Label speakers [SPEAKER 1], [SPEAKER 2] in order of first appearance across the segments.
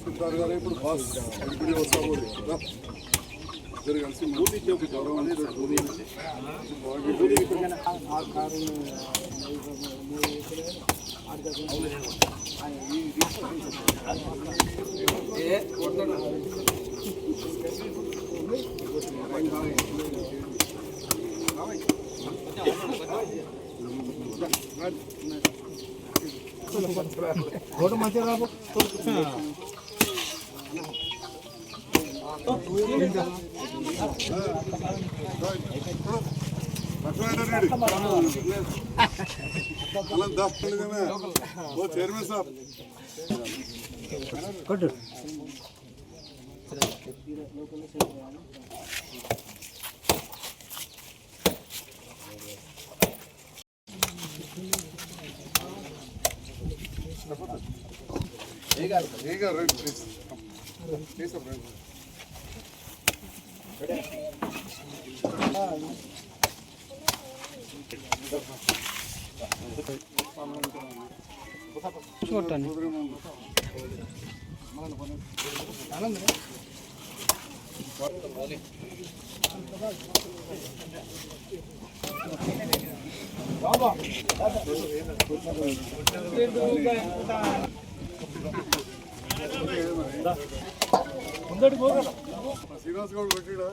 [SPEAKER 1] సుల్తాన్ గారు ఇప్పుడు boss MPD వస్తా పోదు ఇద్దరు కలిసి మూవీ గౌరవం అనేది చైర్మన్ సాబ్ కొట్టు Legal, legal, right, please. Please, please. చూడండి బాబా శ్రీనివాస్ గౌడ్ కొట్టిడా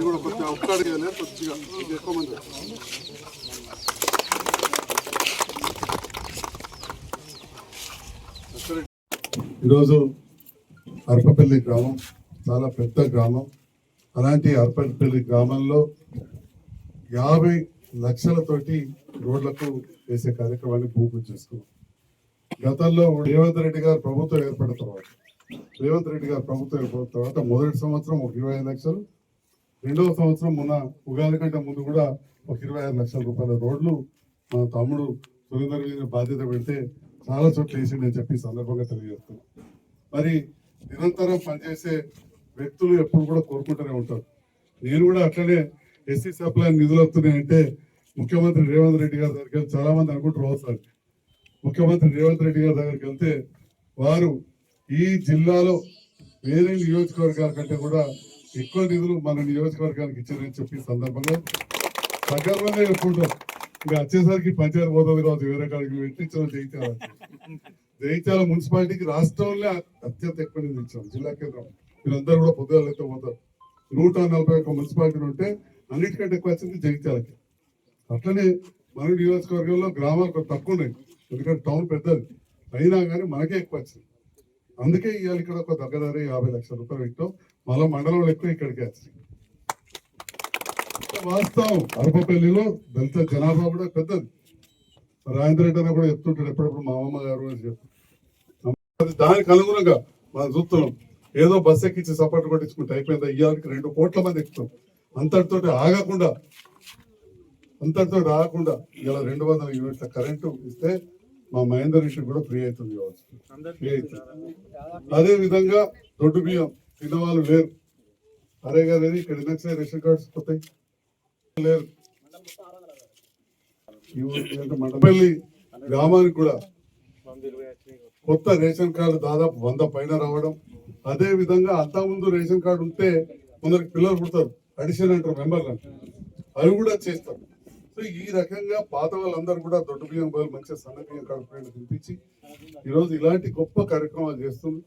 [SPEAKER 1] కూడా కొద్దిగా ఎక్కువ మంది ఈరోజు అరపపల్లి గ్రామం చాలా పెద్ద గ్రామం. అలాంటి అరపపల్లి గ్రామంలో యాభై లక్షలతోటి రోడ్లకు వేసే కార్యక్రమాన్ని భూమి చేసుకున్నాం. గతంలో రేవంత్ రెడ్డి గారు ప్రభుత్వం ఏర్పడిన తర్వాత రేవంత్ రెడ్డి గారు ప్రభుత్వం ఏర్పడిన తర్వాత మొదటి సంవత్సరం ఒక ఇరవై ఐదు లక్షలు రెండవ సంవత్సరం మొన్న ఉగాది కంటే ముందు కూడా ఒక ఇరవై ఐదు లక్షల రూపాయల రోడ్లు మా తమ్ముడు సురేందర్ మీద బాధ్యత పెడితే చాలా చోట్ల వేసిండని చెప్పి సందర్భంగా తెలియజేస్తున్నాను మరి నిరంతరం పనిచేసే వ్యక్తులు ఎప్పుడు కూడా కోరుకుంటూనే ఉంటారు. నేను కూడా అట్లనే ఎస్సీ సప్లై నిధులు వస్తున్నాయంటే ముఖ్యమంత్రి రేవంత్ రెడ్డి గారి దగ్గరికి వెళ్ళి చాలా మంది అనుకుంటారు ఒకసారి ముఖ్యమంత్రి రేవంత్ రెడ్డి గారి దగ్గరికి వెళ్తే వారు ఈ జిల్లాలో వేరే నియోజకవర్గాల కంటే కూడా ఎక్కువ నిధులు మన నియోజకవర్గానికి ఇచ్చారని చెప్పి సందర్భంగా సగర్వంగా చెప్పుకుంటారు ఇక వచ్చేసరికి పంచాయతీ పోతుంది కావచ్చు వేరే కాడికి పెట్టించాం జయించాలి జయించాల మున్సిపాలిటీకి రాష్ట్రంలో అత్యంత ఎక్కువ నిధులు ఇచ్చాం జిల్లా కేంద్రం. వీళ్ళందరూ కూడా పొద్దుగా అయితే పోతారు. నూట నలభై ఒక్క మున్సిపాలిటీలు ఉంటే అన్నిటికంటే ఎక్కువ వచ్చింది జగిత్యాలకి అట్లనే మన నియోజకవర్గంలో గ్రామాలు కొంచెం తక్కువ ఉన్నాయి ఎందుకంటే టౌన్ పెద్దది. అయినా కానీ మనకే ఎక్కువ వచ్చింది. అందుకే ఇవాళ ఇక్కడ ఒక దగ్గర యాభై లక్షల రూపాయలు పెట్టాం. మళ్ళీ మండలంలో ఎక్కువ ఇక్కడికి వచ్చింది. వాస్తవం. అరపపల్లిలో దళిత జనాభా కూడా పెద్దది. రాజేంద్ర రెడ్డి అన్న కూడా చెప్తుంటాడు ఎప్పుడప్పుడు మా అమ్మమ్మ గారు అని చెప్పి. దానికి అనుగుణంగా మనం చూస్తున్నాం. ఏదో బస్ ఎక్కించి సపోర్ట్ కొట్టించుకుంటే అయిపోయింది? ఇయ్యాలకి రెండు కోట్ల మంది ఎక్కుతాం. అంతటితో ఆగకుండా అంతటితో ఆగకుండా ఇలా రెండు వందల యూనిట్ల కరెంటు ఇస్తే మా మహేందర్ రెడ్డి కూడా ఫ్రీ అవుతుంది కావచ్చు. ఫ్రీ అవుతుంది. అదే విధంగా దొడ్డు బియ్యం తిన్నవాళ్ళు లేరు. అరే గారు ఇక్కడ నచ్చిన రేషన్ కార్డ్స్ పోతాయి? లేరు మండపల్లి గ్రామానికి కూడా కొత్త రేషన్ కార్డు దాదాపు వంద పైన రావడం అదే విధంగా అంతకుముందు రేషన్ కార్డు ఉంటే కొందరికి పిల్లలు పుడతారు అడిషన్ అంటారు మెంబర్ అవి కూడా చేస్తారు. సో ఈ రకంగా పాత వాళ్ళందరూ కూడా దొడ్డు బియ్యం బదులు మంచిగా సన్న బియ్యం కార్డు తినిపించి ఈరోజు ఇలాంటి గొప్ప కార్యక్రమాలు చేస్తుంది